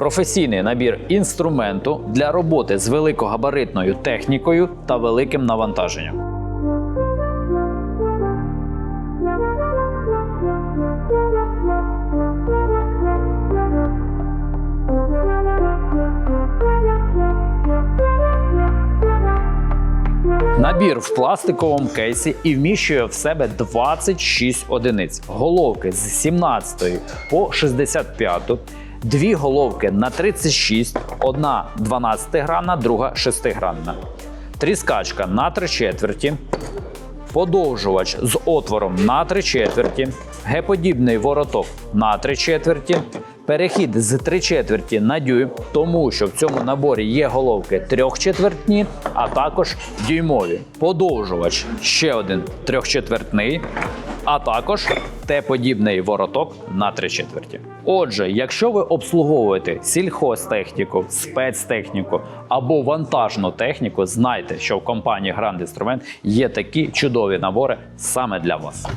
професійний набір інструменту для роботи з великогабаритною технікою та великим навантаженням. Набір в пластиковому кейсі і вміщує в себе 26 одиниць. Головки з 17 по 65, дві головки на 36, одна 12 гранна, друга 6 гранна. Тріскачка на 3 четверті, подовжувач з отвором на 3 четверті, геподібний вороток на 3 четверті, перехід з 3 четверті на дюйм, тому що в цьому наборі є головки трьохчетвертні, а також дюймові. Подовжувач ще один трьохчетвертний, а також Т-подібний вороток на 3 четверті. Отже, якщо ви обслуговуєте сільхозтехніку, спецтехніку або вантажну техніку, знайте, що в компанії Grand Instrument є такі чудові набори саме для вас.